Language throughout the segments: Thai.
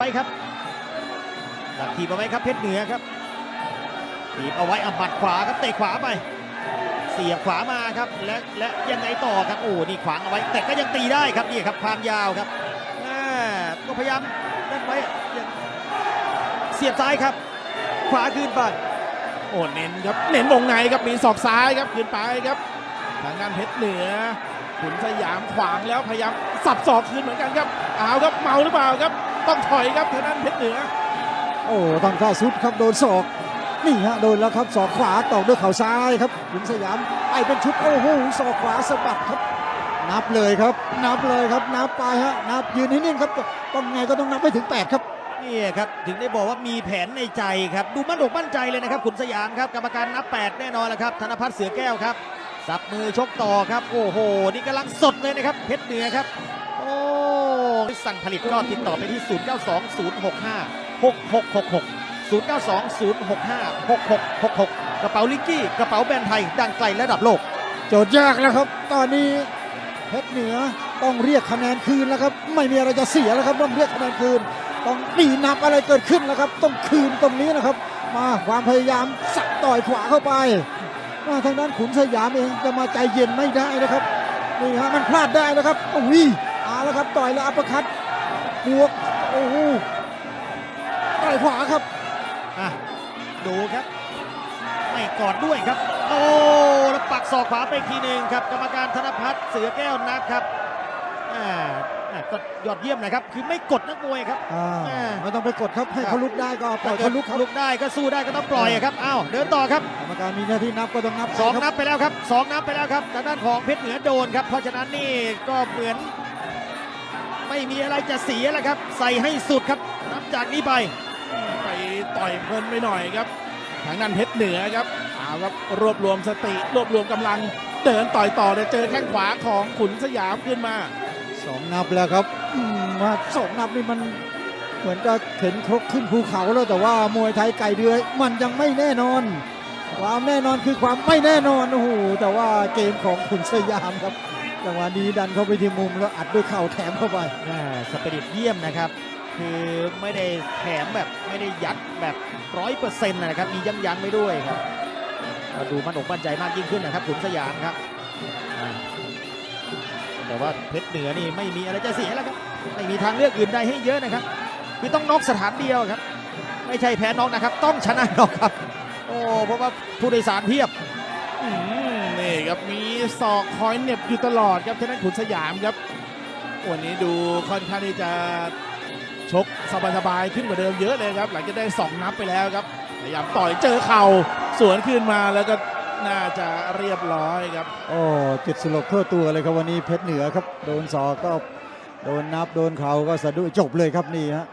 ไปครับดักทีบเอาไว้ครับเพชรเหนือครับทีบเอาไว้อับัดขวาครับเตะขวาไป เสียบขวามาครับและและยังไงต่อครับโอ้นี่ขวางเอาไว้แต่ก็ยังตีได้ครับนี่ครับความยาวครับก็พยายามนั่นไว้เสียบซ้ายครับ ขวาคืนไปโอ้เน้นครับเน้นวงในครับมีศอกซ้ายครับขึ้นไปครับทางด้านเพชรเหนือขุนสยามขวางแล้วพยายามสับศอกคืนเหมือนกันครับเอาวครับเมาหรือเปล่าครับ ต้องถอยครับทางด้านเพชรเหนือ โอ้ตั้งท่าสุดครับโดนศอกนี่ฮะโดนแล้วครับศอกขวาต่อด้วยเข่าซ้ายครับขุนสยามไปเป็นชุดโอ้โหศอกขวาสะบัดครับ นับเลยครับ นับเลยครับนับไปฮะนับยืนนิ่งๆครับต้องไงก็ต้องนับไปถึง8ครับนี่ครับถึงได้บอกว่ามีแผนในใจครับ ดูมั่นอกมั่นใจเลยนะครับขุนสยามครับกรรมการนับ 8 แน่นอนแล้วครับธนพัฒน์เสือแก้วครับสับมือชกต่อครับ โอ้โห นี่กำลังสดเลยนะครับ เพชรเหนือครับ โอ้ สั่งผลิตก็ติดต่อไปที่ 092065 6666 092065 6666 กระเป๋าลิกกี้ กระเป๋าแบรนด์ไทย ดังไกลระดับโลก โจทย์ยากแล้วครับ ตอนนี้เพชรเหนือต้องเรียกคะแนนคืนแล้วครับ ไม่มีอะไรจะเสียแล้วครับต้องเรียกคะแนนคืน ต้องตีนับอะไรเกิดขึ้นแล้วครับ ต้องคืนตรงนี้นะครับ มาความพยายามสักต่อยขวาเข้าไปมาทางด้านขุนสยามเองจะมาใจเย็นไม่ได้นะครับนี่ฮะมันพลาดได้นะครับโอ้ยเอาแล้วครับต่อยแล้วอัปคัต บวกโอ้โหต่อยขวาครับอะดูครับ ไม่กอดด้วยครับ โอ้แล้วปักศอกขวาไปอีกทีหนึ่งครับ กรรมการธนพัฒน์เสือแก้วนับครับอ่าอะก็ยอดเยี่ยมนะครับ คือไม่กดนักมวยครับอ่าแม่ไม่ต้องไปกดครับให้เขาลุกได้ก็ปล่อยถ้เขาลุกครับลุกได้ก็สู้ได้ก็ต้องปล่อยอะครับอ้าวเดินต่อครับกรรมการมีหน้าที่นับก็ต้องนับสองครับนับไปแล้วครับสองนับไปแล้วครับทางด้านของเพชรเหนือโดนครับ เพราะฉะนั้นนี่ก็เหมือน ไม่มีอะไรจะเสียแล้วครับ ใส่ให้สุดครับนับจากนี้ไป ไปต่อยเพลินไปหน่อยครับทางด้านเพชรเหนือครับเอาครับรวบรวมสติรวบรวมกำลังเดินต่อยต่อเลยเจอแข้งขวาของขุนสยามขึ้นมาสองนับแล้วครับอืมว่าสองนับนี่มันเหมือนกับเข็นครกขึ้นภูเขาแล้วแต่ว่ามวยไทยไก่เดือยมันยังไม่แน่นอน ความแน่นอนคือความไม่แน่นอนโอ้โหแต่ว่าเกมของขุนสยามครับ จังหวะนี้ดันเข้าไปที่มุมแล้วอัดด้วยเข่าแถมเข้าไปแม่สปิริตเยี่ยมนะครับ คือไม่ได้แถมแบบไม่ได้ยัดแบบร้อยเปอร์เซ็นต์นะครับมียั้งยั้งไว้ด้วยครับก็ดูมันอกมั่นใจมากยิ่งขึ้นนะครับขุนสยามครับ แต่ว่าเพชรเหนือนี่ไม่มีอะไรจะเสียแล้วครับไม่มีทางเลือกอื่นใดให้เยอะนะครับคือต้องน็อกสถานเดียวครับ ไม่ใช่แพ้น็อกนะครับ ต้องชนะน็อกครับ โอ้เพราะว่าผู้โดยสารเพียบอื ครับมีศอกคอยเน็บอยู่ตลอดครับทางด้านขุนสยามครับ วันนี้ดูค่อนข้างที่จะชกสบายๆขึ้นกว่าเดิมเยอะเลยครับ หลังจากได้สองนับไปแล้วครับพยายามต่อยเจอเข่าสวนขึ้นมาแล้วก็น่าจะเรียบร้อยครับ โอ้จุดสลบทั่วตัวเลยครับวันนี้เพชรเหนือครับ โดนศอกก็โดนนับโดนเข่าก็สะดุ้งจบเลยครับนี่ฮะ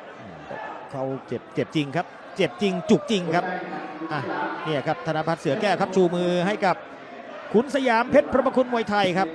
เขาเจ็บเจ็บจริงครับ เจ็บจริงจุกจริงครับอะเนี่ยครับธนพัฒน์เสือแก้วครับชูมือให้กับ ขุนสยามเพชรพระประคุณมวยไทยครับ